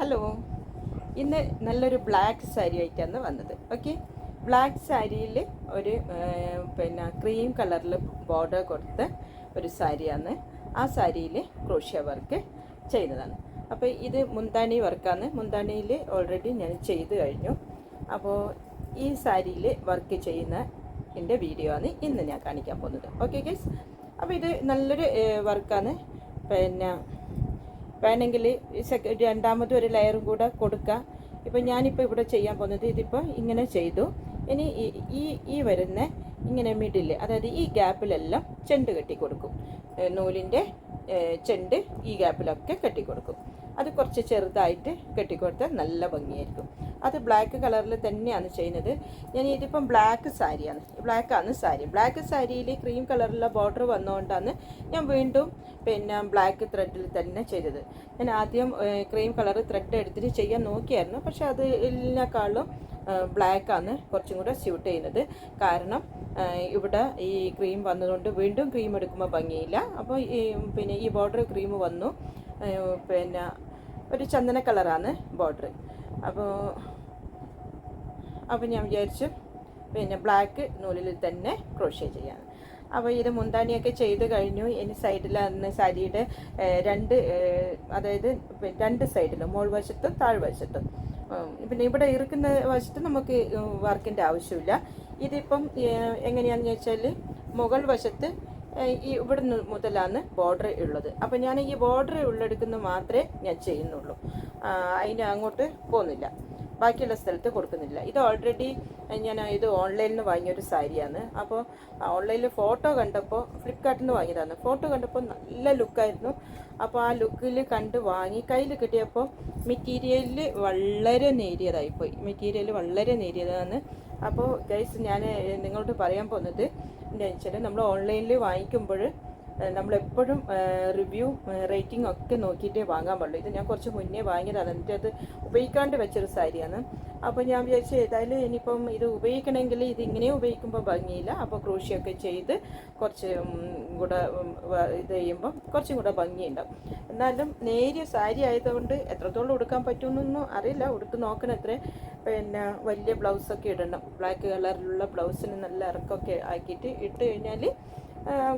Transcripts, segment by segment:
Hello ഇന്ന് നല്ലൊരു black sari ആയിട്ടാണ് വന്നത്. ഓക്കെ ബ്ലാക്ക് സാരിയിൽ ഒരു പിന്നെ ക്രീം കളറിൽ ബോർഡർ കൊടുത്ത ഒരു സാരിയാണ്. ആ സാരിയിൽ ക്രോഷ്യ വർക്ക് ചെയ്തതാണ് അപ്പോൾ ഇത് മുന്താനി വർക്കാണ് മുന്താണിയിൽ ഓൾറെഡി ഞാൻ ചെയ്തു കഴിഞ്ഞു. അപ്പോൾ ഈ സാരിയിൽ വർക്ക് ചെയ്യുന്ന എന്റെ വീഡിയോ ആണ് ഇന്ന് ഞാൻ കാണിക്കാൻ പോകുന്നത്. ഓക്കെ ഗൈസ് അപ്പോൾ ഇത് നല്ലൊരു വർക്കാണ് പിന്നെ വേണമെങ്കിൽ രണ്ടാമത് ഒരു ലെയറും കൂടെ കൊടുക്കാം. ഇപ്പം ഞാനിപ്പോൾ ഇവിടെ ചെയ്യാൻ പോകുന്നത് ഇതിപ്പോൾ ഇങ്ങനെ ചെയ്തു. ഇനി ഈ ഈ വരുന്ന ഇങ്ങനെ മിഡിൽ അതായത് ഈ ഗ്യാപ്പിലെല്ലാം ചെണ്ട് കെട്ടി കൊടുക്കും നൂലിന്റെ ചെണ്ട് ഈ ഗ്യാപ്പിലൊക്കെ കെട്ടി കൊടുക്കും അത് കുറച്ച് ചെറുതായിട്ട് കെട്ടിക്കൊടുത്താൽ നല്ല ഭംഗിയായിരിക്കും. അത് ബ്ലാക്ക് കളറിൽ തന്നെയാണ് ചെയ്യുന്നത്. ഞാൻ ഇതിപ്പം ബ്ലാക്ക് സാരിയാണ്. ബ്ലാക്കാണ് സാരി. ബ്ലാക്ക് സാരിയിൽ ക്രീം കളറിലുള്ള ബോർഡർ വന്നുകൊണ്ടാണ് ഞാൻ വീണ്ടും പിന്നെ ബ്ലാക്ക് ത്രെഡിൽ തന്നെ ചെയ്തത്. ഞാൻ ആദ്യം ക്രീം കളർ ത്രെഡ് എടുത്തിട്ട് ചെയ്യാൻ നോക്കിയായിരുന്നു. പക്ഷെ അത് ഇതിനേക്കാളും ബ്ലാക്കാണ് കുറച്ചും കൂടെ സ്യൂട്ട് ചെയ്യുന്നത്. കാരണം ഇവിടെ ഈ ക്രീം വന്നതുകൊണ്ട് വീണ്ടും ക്രീം എടുക്കുമ്പോൾ ഭംഗിയില്ല. അപ്പോൾ ഈ പിന്നെ ഈ ബോർഡർ ക്രീം വന്നു. പിന്നെ ഒരു ചന്ദന കളറാണ് ബോർഡർ അപ്പോൾ അപ്പോൾ ഞാൻ വിചാരിച്ചു പിന്നെ ബ്ലാക്ക് നൂലിൽ തന്നെ ക്രോഷ്യ ചെയ്യാൻ അപ്പോൾ ഇത് മുന്താണിയൊക്കെ ചെയ്ത് കഴിഞ്ഞു. ഇനി സൈഡിൽ അന്ന് സാരിയുടെ രണ്ട് അതായത് രണ്ട് സൈഡിലും മോൾ വശത്തും താഴ്വശത്തും. പിന്നെ ഇവിടെ ഇറുക്കുന്ന വശത്ത് നമുക്ക് വർക്കിന്റെ ആവശ്യമില്ല. ഇതിപ്പം എങ്ങനെയാണെന്ന് വെച്ചാൽ മുകൾ വശത്ത് ഈ ഇവിടെ മുതലാണ് ബോർഡർ ഉള്ളത്. അപ്പം ഞാൻ ഈ ബോർഡർ ഉള്ളെടുക്കുന്ന മാത്രമേ ഞാൻ ചെയ്യുന്നുള്ളൂ. അതിന് അങ്ങോട്ട് പോകുന്നില്ല. ബാക്കിയുള്ള സ്ഥലത്ത് കൊടുക്കുന്നില്ല. ഇത് ഓൾറെഡി ഞാൻ ഇത് ഓൺലൈനിൽ നിന്ന് വാങ്ങിയൊരു സാരിയാണ്. അപ്പോൾ ഓൺലൈനിൽ ഫോട്ടോ കണ്ടപ്പോൾ ഫ്ലിപ്കാർട്ടിൽ നിന്ന് വാങ്ങിയതാണ്. ഫോട്ടോ കണ്ടപ്പോൾ നല്ല ലുക്കായിരുന്നു. അപ്പോൾ ആ ലുക്കിൽ കണ്ട് വാങ്ങി കയ്യിൽ കിട്ടിയപ്പോൾ മെറ്റീരിയലിൽ വളരെ നേരിയതായിപ്പോയി മെറ്റീരിയൽ വളരെ നേരിയതാണ്. അപ്പോൾ ഗൈസ് ഞാൻ നിങ്ങളോട് പറയാൻ പോകുന്നത് എന്താണെന്ന് വെച്ചാൽ നമ്മൾ ഓൺലൈനിൽ വാങ്ങിക്കുമ്പോൾ നമ്മളെപ്പോഴും റിവ്യൂ റേറ്റിംഗ് ഒക്കെ നോക്കിയിട്ടേ വാങ്ങാൻ പാടുള്ളൂ. ഇത് ഞാൻ കുറച്ച് മുന്നേ വാങ്ങിയതാണ്. എന്നിട്ട് അത് ഉപയോഗിക്കാണ്ട് വെച്ചൊരു സാരിയാണ്. അപ്പോൾ ഞാൻ വിചാരിച്ചു ഏതായാലും ഇനിയിപ്പം ഇത് ഉപയോഗിക്കണമെങ്കിൽ ഇത് ഇങ്ങനെ ഉപയോഗിക്കുമ്പോൾ ഭംഗിയില്ല. അപ്പോൾ ക്രൂശിയൊക്കെ ചെയ്ത് കുറച്ച് കൂടെ ഇത് ചെയ്യുമ്പം കുറച്ചും കൂടെ ഭംഗിയുണ്ടാവും. എന്നാലും നേരിയ സാരി ആയതുകൊണ്ട് എത്രത്തോളം ഉടുക്കാൻ പറ്റുമെന്നൊന്നും അറിയില്ല. ഉടുത്ത് നോക്കണം എത്ര പിന്നെ വലിയ ബ്ലൗസൊക്കെ ഇടണം. ബ്ലാക്ക് കളറിലുള്ള ബ്ലൗസിന് നല്ല ഇറക്കമൊക്കെ ആക്കിയിട്ട് ഇട്ട് കഴിഞ്ഞാൽ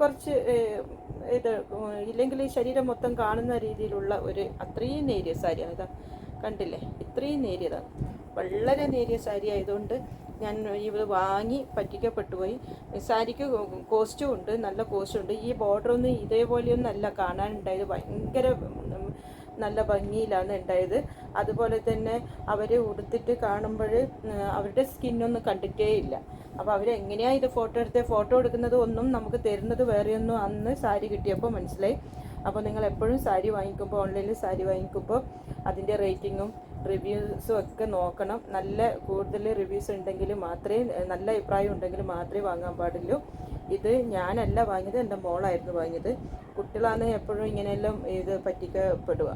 കുറച്ച് ഇത് ഇല്ലെങ്കിൽ ഈ ശരീരം മൊത്തം കാണുന്ന രീതിയിലുള്ള ഒരു അത്രയും നേരിയ സാരിയാണ് ഇതാ കണ്ടില്ലേ? ഇത്രയും നേരിയതാണ് വളരെ നേരിയ സാരി ആയതുകൊണ്ട് ഞാൻ ഇത് വാങ്ങി പറ്റിക്കപ്പെട്ടു പോയി. സാരിക്ക് കോസ്റ്റും ഉണ്ട് നല്ല കോസ്റ്റും ഉണ്ട്. ഈ ബോർഡർ ഒന്നും ഇതേപോലെയൊന്നും അല്ല കാണാനുണ്ടായത്. ഭയങ്കര നല്ല ഭംഗിയിലാണ് ഉണ്ടായത്. അതുപോലെ തന്നെ അവർ ഉടുത്തിട്ട് കാണുമ്പോൾ അവരുടെ സ്കിന്നൊന്നും കണ്ടിട്ടേ ഇല്ല. അപ്പോൾ അവരെങ്ങനെയാണ് ഇത് ഫോട്ടോ എടുത്ത്? ഫോട്ടോ എടുക്കുന്നത് ഒന്നും നമുക്ക് തരുന്നത് വേറെയൊന്നും അന്ന് സാരി കിട്ടിയപ്പോൾ മനസ്സിലായി. അപ്പോൾ നിങ്ങൾ എപ്പോഴും സാരി വാങ്ങിക്കുമ്പോൾ ഓൺലൈനിൽ സാരി വാങ്ങിക്കുമ്പോൾ അതിന്റെ റേറ്റിങ്ങും റിവ്യൂസും ഒക്കെ നോക്കണം. നല്ല കൂടുതൽ റിവ്യൂസ് ഉണ്ടെങ്കിൽ മാത്രമേ നല്ല അഭിപ്രായം ഉണ്ടെങ്കിൽ മാത്രമേ വാങ്ങാൻ പാടുള്ളൂ. ഇത് ഞാനല്ല വാങ്ങിയത് എന്റെ മോളായിരുന്നു വാങ്ങിയത്. കുട്ടികളാണ് എപ്പോഴും ഇങ്ങനെയെല്ലാം ഇത് പറ്റിക്കപ്പെടുക.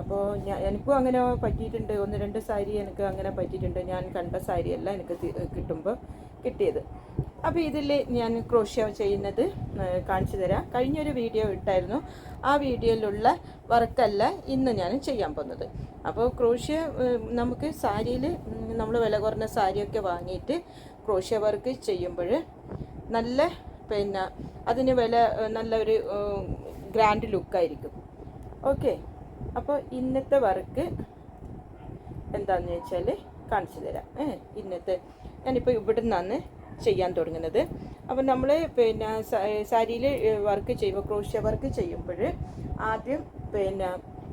അപ്പോൾ ഞാൻ എനിക്കും അങ്ങനെ പറ്റിയിട്ടുണ്ട്. ഒന്ന് രണ്ട് സാരി എനിക്ക് അങ്ങനെ പറ്റിയിട്ടുണ്ട്. ഞാൻ കണ്ട സാരിയല്ല എനിക്ക് കിട്ടുമ്പോൾ കിട്ടിയത്. അപ്പോൾ ഇതിൽ ഞാൻ ക്രോഷ്യ ചെയ്യുന്നത് കാണിച്ചു തരാം. കഴിഞ്ഞൊരു വീഡിയോ ഇട്ടായിരുന്നു. ആ വീഡിയോയിലുള്ള വർക്കല്ല ഇന്ന് ഞാൻ ചെയ്യാൻ പോകുന്നത്. അപ്പോൾ ക്രോഷ്യ നമുക്ക് സാരിയിൽ നമ്മൾ വില കുറഞ്ഞ സാരിയൊക്കെ വാങ്ങിയിട്ട് ക്രോഷ്യ വർക്ക് ചെയ്യുമ്പോൾ നല്ല പിന്നെ അതിന് വില നല്ലൊരു ഗ്രാൻഡ് ലുക്കായിരിക്കും ഓക്കെ അപ്പോൾ ഇന്നത്തെ വർക്ക് എന്താണെന്ന് വെച്ചാൽ കാണിച്ചു തരാം. ഇന്നത്തെ ഞാനിപ്പോൾ ഇവിടെ നിന്നാണ് ചെയ്യാൻ തുടങ്ങുന്നത്. അപ്പോൾ നമ്മൾ പിന്നെ സാരിയിൽ വർക്ക് ചെയ്യുമ്പോൾ ക്രോഷ്യ വർക്ക് ചെയ്യുമ്പോൾ ആദ്യം പിന്നെ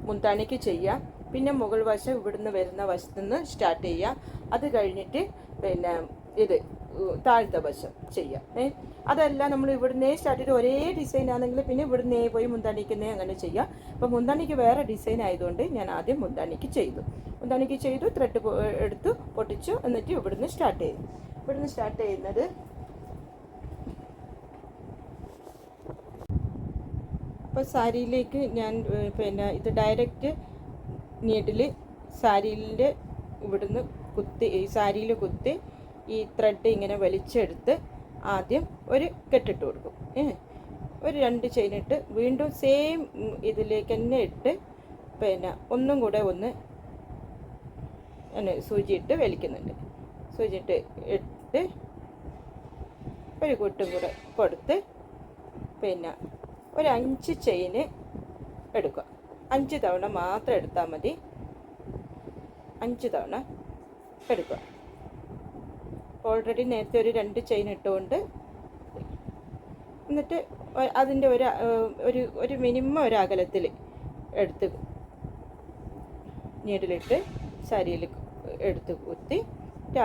മുന്താണിക്ക് ചെയ്യാം. പിന്നെ മുകൾ വശം ഇവിടുന്ന് വരുന്ന വശത്തു നിന്ന് സ്റ്റാർട്ട് ചെയ്യുക അത് കഴിഞ്ഞിട്ട് പിന്നെ ഇത് താഴത്തെ വശം ചെയ്യാം. ഏ? അതല്ല നമ്മൾ ഇവിടുന്നേ സ്റ്റാർട്ട് ചെയ്ത് ഒരേ ഡിസൈൻ ആണെങ്കിൽ പിന്നെ ഇവിടുന്നേ പോയി മുന്താണിക്കുന്നേ അങ്ങനെ ചെയ്യാം. അപ്പോൾ മുന്താണിക്ക് വേറെ ഡിസൈൻ ആയതുകൊണ്ട് ഞാൻ ആദ്യം മുന്താണിക്ക് ചെയ്തു. മുന്താണിക്ക് ചെയ്തു ത്രെഡ് എടുത്തു പൊട്ടിച്ചു എന്നിട്ട് ഇവിടുന്ന് സ്റ്റാർട്ട് ചെയ്തു. ഇവിടുന്ന് സ്റ്റാർട്ട് ചെയ്യുന്നത് അപ്പോൾ സാരിയിലേക്ക് ഞാൻ പിന്നെ ഇത് ഡയറക്റ്റ് നീഡിൽ സാരിയിലെ ഇവിടുന്ന് കുത്തി സാരിയിൽ കുത്തി ഈ ത്രെഡ് ഇങ്ങനെ വലിച്ചെടുത്ത് ആദ്യം ഒരു കെട്ടിട്ട് കൊടുക്കും. ഒരു രണ്ട് ചെയിൻ ഇട്ട് വീണ്ടും സെയിം ഇതിലേക്ക് തന്നെ ഇട്ട് പിന്നെ ഒന്നും കൂടെ ഒന്ന് എന്നെ ഇട്ട് വലിക്കുന്നുണ്ട്. സൂചി ഇട്ട് ഇട്ട് ഒരു കൂട്ടും കൂടെ കൊടുത്ത് പിന്നെ ഒരു അഞ്ച് ചെയിന് എടുക്കുക. അഞ്ച് തവണ മാത്രം എടുത്താൽ മതി. അഞ്ച് തവണ എടുക്കുക. ഓൾറെഡി നേരത്തെ ഒരു രണ്ട് ചെയിൻ ഇട്ടുകൊണ്ട് എന്നിട്ട് അതിന്റെ ഒരു ഒരു ഒരു മിനിമം ഒരു അകലത്തിൽ എടുത്ത് നീഡിലിട്ട് സാരിയിൽ എടുത്ത് കുത്തി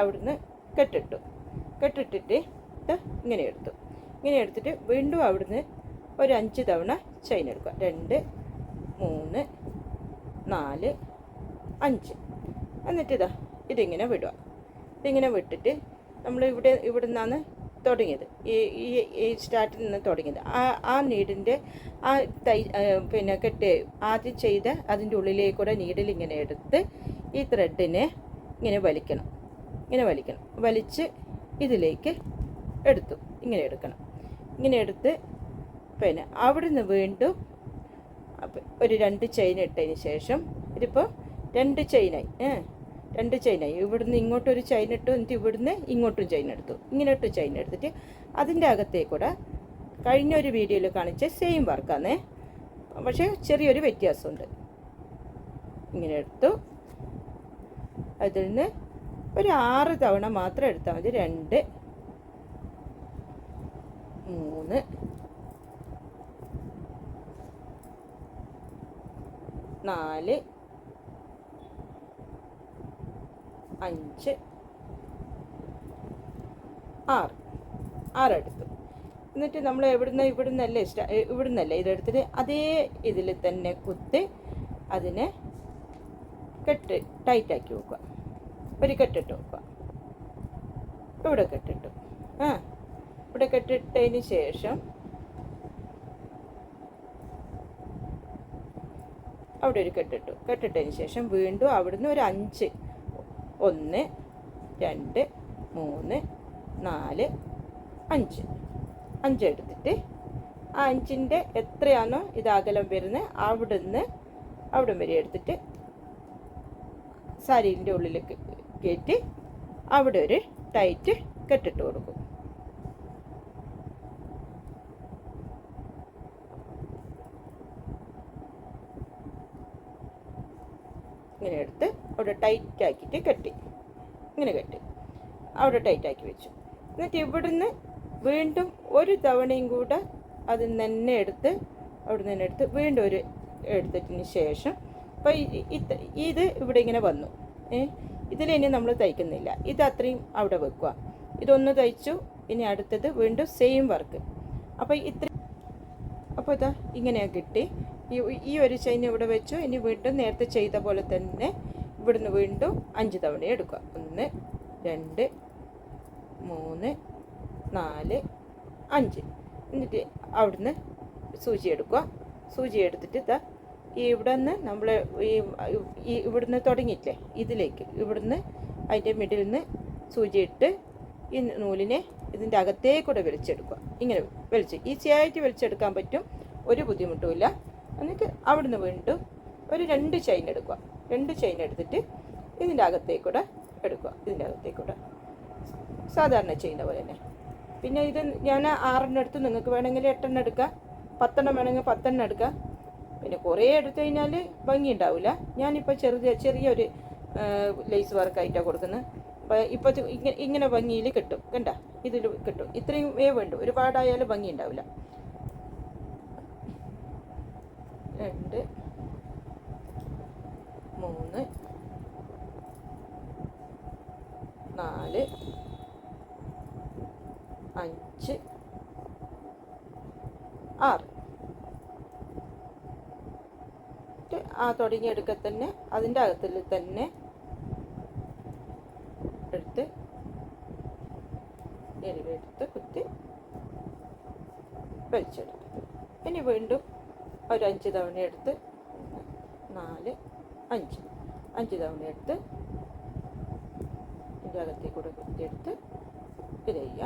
അവിടുന്ന് കെട്ടിട്ടു. കെട്ടിട്ടിട്ട് ഇങ്ങനെ എടുത്തു. ഇങ്ങനെ എടുത്തിട്ട് വീണ്ടും അവിടുന്ന് ഒരു അഞ്ച് തവണ ചെയിൻ എടുക്കുക. രണ്ട് മൂന്ന് നാല് അഞ്ച്. എന്നിട്ട് ഇതാ ഇതിങ്ങനെ വിടുക. ഇതിങ്ങനെ വിട്ടിട്ട് നമ്മൾ ഇവിടെ ഇവിടെ നിന്നാണ് തുടങ്ങിയത്. ഈ ഈ സ്റ്റാർട്ടിൽ നിന്ന് തുടങ്ങിയത്. ആ ആ നീഡിന്റെ ആ തൈ പിന്നെ കെട്ട് ആദ്യം ചെയ്ത് അതിന്റെ ഉള്ളിലേക്കൂടെ നീഡിൽ ഇങ്ങനെ എടുത്ത് ഈ ത്രെഡിനെ ഇങ്ങനെ വലിക്കണം. ഇങ്ങനെ വലിക്കണം. വലിച്ച് ഇതിലേക്ക് എടുത്തു. ഇങ്ങനെ എടുക്കണം. ഇങ്ങനെ എടുത്ത് പിന്നെ നിന്ന് വീണ്ടും ഒരു രണ്ട് ചെയിൻ ഇട്ടതിന് ശേഷം ഇതിപ്പോൾ രണ്ട് ചെയിനായി ഏ? രണ്ട് ചെയിനായി ഇവിടുന്ന് ഇങ്ങോട്ടൊരു ചെയിൻ ഇട്ടു എന്നിട്ട് ഇവിടുന്ന് ഇങ്ങോട്ടും ചെയിൻ എടുത്തു. ഇങ്ങനെ ഇട്ട് ചെയിൻ എടുത്തിട്ട് അതിന്റെ അകത്തേക്കൂടെ കഴിഞ്ഞ ഒരു വീഡിയോയിൽ കാണിച്ച സെയിം വർക്കാന്നേ പക്ഷേ ചെറിയൊരു വ്യത്യാസമുണ്ട്. ഇങ്ങനെ എടുത്തു. അതിൽ നിന്ന് ഒരു ആറ് തവണ മാത്രം എടുത്താൽ മതി. രണ്ട് മൂന്ന് നാല് അഞ്ച്. ആറ്. ആറെടുത്തു. എന്നിട്ട് നമ്മൾ എവിടുന്ന് ഇവിടുന്നല്ലേ ഇഷ്ട ഇവിടുന്നല്ലേ ഇതെടുത്തിട്ട് അതേ ഇതിൽ തന്നെ കുത്തി അതിനെ കെട്ട് ടൈറ്റാക്കി വെക്കുക. ഒരു കെട്ടിട്ട് വെക്കുക. ഇവിടെ കെട്ടിട്ടു. ആ. ഇവിടെ കെട്ടിട്ടതിന് ശേഷം അവിടെ ഒരു കെട്ടിട്ടു. കെട്ടിട്ടതിന് ശേഷം വീണ്ടും അവിടുന്ന് ഒരു അഞ്ച്. ഒന്ന് രണ്ട് മൂന്ന് നാല് അഞ്ച്. അഞ്ച് എടുത്തിട്ട് ആ അഞ്ചിന്റെ എത്രയാണോ ഇത് അകലം വരുന്നത് അവിടുന്ന് അവിടം വരെ എടുത്തിട്ട് സാരീന്റെ ഉള്ളിലേക്ക് കയറ്റി അവിടെ ഒരു ടൈറ്റ് കെട്ടിട്ട് കൊടുക്കും. ഇങ്ങനെ എടുത്ത് അവിടെ ടൈറ്റ് ആക്കിയിട്ട് കെട്ടി. ഇങ്ങനെ കെട്ടി. അവിടെ ടൈറ്റ് ആക്കി വെച്ചു. എന്നിട്ട് ഇവിടുന്ന് വീണ്ടും ഒരു തവണയും കൂടെ നിന്ന് തന്നെ എടുത്ത് അവിടെ നിന്ന് എടുത്ത് വീണ്ടും ഒരു എടുത്തതിന് ശേഷം അപ്പോൾ ഇത് ഇവിടെ ഇങ്ങനെ വന്നു. ഇതിലിനി നമ്മൾ തയ്ക്കുന്നില്ല. ഇത് അത്രയും അവിടെ വെക്കുക. ഇതൊന്ന് തയ്ച്ചു ഇനി അടുത്തത് വീണ്ടും സെയിം വർക്ക് അപ്പോൾ ഇത്ര അപ്പോൾ ഇതാ ഇങ്ങനെ കിട്ടി. ഈ ഒരു ചെയിൻ ഇവിടെ വെച്ചു. ഇനി വീണ്ടും നേരത്തെ ചെയ്ത പോലെ തന്നെ ഇവിടുന്ന് വീണ്ടും അഞ്ച് തവണ എടുക്കുക. ഒന്ന് രണ്ട് മൂന്ന് നാല് അഞ്ച്. എന്നിട്ട് അവിടുന്ന് സൂചി എടുക്കുക. സൂചി എടുത്തിട്ട് ഇതാ ഇവിടെ നിന്ന് നമ്മൾ ഈ ഇവിടുന്ന് തുടങ്ങിയില്ലേ ഇതിലേക്ക്. ഇവിടുന്ന് അതിന്റെ മിഡിൽ നിന്ന് സൂചിയിട്ട് ഈ നൂലിനെ ഇതിന്റെ അകത്തേക്കൂടെ വലിച്ചെടുക്കുക. ഇങ്ങനെ വലിച്ച്. ഈസിയായിട്ട് വലിച്ചെടുക്കാൻ പറ്റും. ഒരു ബുദ്ധിമുട്ടുമില്ല. എന്നിട്ട് അവിടുന്ന് വീണ്ടും ഒരു രണ്ട് ചെയിൻ എടുക്കുക. രണ്ട് ചെയിൻ എടുത്തിട്ട് ഇതിന്റെ അകത്തേക്കൂടെ എടുക്കുക ഇതിന്റെ അകത്തേക്കൂടെ. സാധാരണ ചെയ്യുന്ന പോലെ തന്നെ. പിന്നെ ഇത് ഞാൻ ആറെണ്ണം എടുത്ത് നിങ്ങൾക്ക് വേണമെങ്കിൽ എട്ടെണ്ണം എടുക്കാം. പത്തെണ്ണം വേണമെങ്കിൽ പത്തെണ്ണം എടുക്കാം. പിന്നെ കുറേ എടുത്തു കഴിഞ്ഞാൽ ഭംഗി ഉണ്ടാവില്ല. ഞാനിപ്പോൾ ചെറിയ ചെറിയൊരു ലേസ് വർക്കായിട്ടാണ് കൊടുക്കുന്നത്. അപ്പോൾ ഇപ്പോൾ ഇങ്ങനെ ഇങ്ങനെ ഭംഗിയിൽ കിട്ടും കണ്ട? ഇതിൽ കിട്ടും. ഇത്രയും വേ വേണ്ടു. ഒരുപാടായാലും ഭംഗി ഉണ്ടാവില്ല. രണ്ട്. മൂന്ന് നാല്. അഞ്ച്. ആറ്. ആ തുടങ്ങിയെടുക്ക തന്നെ അതിന്റെ അകത്തിൽ തന്നെ എടുത്ത് എരിവെടുത്ത് കുത്തി വലിച്ചെടുക്കും ഇനി വീണ്ടും ഒരു അഞ്ച് തവണ എടുത്ത് നാല് അഞ്ച്. അഞ്ച് തവണ എടുത്ത് ഇതിന്റെ അകത്തേക്ക് കൂടെ കുത്തിയെടുത്ത് ഇത് ചെയ്യുക.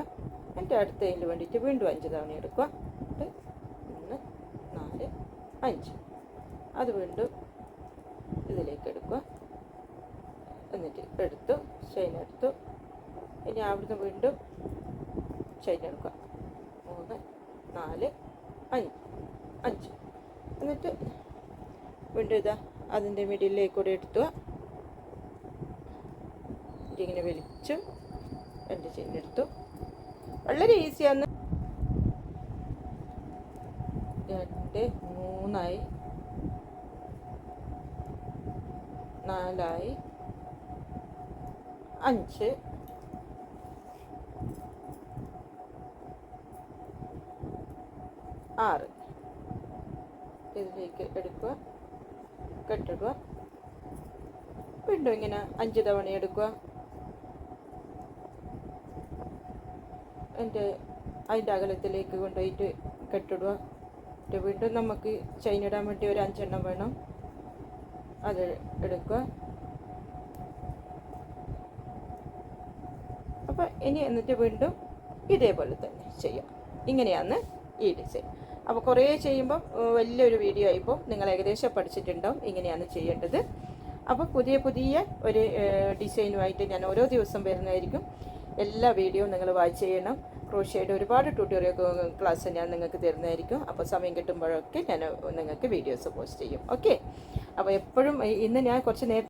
എന്നിട്ട് അടുത്തതിന് വേണ്ടിയിട്ട് വീണ്ടും അഞ്ച് തവണ എടുക്കുക. എന്നിട്ട് ഒന്ന് നാല് അഞ്ച്. അത് വീണ്ടും ഇതിലേക്ക് എടുക്കുക. എന്നിട്ട് എടുത്തു ചെയിൻ എടുത്തു. ഇനി അവിടുന്ന് വീണ്ടും ചെയിൻ എടുക്കുക. മൂന്ന് നാല് അഞ്ച്. അഞ്ച്. എന്നിട്ട് വീണ്ടും ഇതാ അതിന്റെ മിഡിലേക്ക് കൂടെ എടുത്തു. ഇങ്ങനെ വലിച്ചു രണ്ട് ചെയ്തെടുത്തു വളരെ ഈസിയാണ് രണ്ട് മൂന്നായി. നാലായി. അഞ്ച്. ആറ്. ഇതിലേക്ക് എടുക്കുക. കെട്ടിടുക. വീണ്ടും ഇങ്ങനെ അഞ്ച് തവണ എടുക്കുക. എന്റെ അതിന്റെ അകലത്തിലേക്ക് കൊണ്ടുപോയിട്ട് കെട്ടിടുക. എന്നിട്ട് വീണ്ടും നമുക്ക് ചെയിൻ ഇടാൻ വേണ്ടി ഒരു അഞ്ചെണ്ണം വേണം. അത് എടുക്കുക. അപ്പോൾ ഇനി എന്നിട്ട് വീണ്ടും ഇതേപോലെ തന്നെ ചെയ്യാം. ഇങ്ങനെയാണ് ഈ ഡിസൈൻ അപ്പോൾ കുറേ ചെയ്യുമ്പോൾ വലിയൊരു വീഡിയോ ആയിപ്പോൾ നിങ്ങൾ ഏകദേശം പഠിച്ചിട്ടുണ്ടാവും ഇങ്ങനെയാണ് ചെയ്യേണ്ടത്. അപ്പോൾ പുതിയ പുതിയ ഒരു ഡിസൈനുമായിട്ട് ഞാൻ ഓരോ ദിവസം വരുന്നതായിരിക്കും. എല്ലാ വീഡിയോയും നിങ്ങൾ വാച്ച് ചെയ്യണം. ക്രോഷ്യയുടെ ഒരുപാട് ട്യൂട്ടോറിയൽ ക്ലാസ് ഞാൻ നിങ്ങൾക്ക് തരുന്നതായിരിക്കും. അപ്പോൾ സമയം കിട്ടുമ്പോഴൊക്കെ ഞാൻ നിങ്ങൾക്ക് വീഡിയോസ് പോസ്റ്റ് ചെയ്യും. ഓക്കെ? അപ്പോൾ എപ്പോഴും ഇന്ന് ഞാൻ കുറച്ച് നേരത്തെ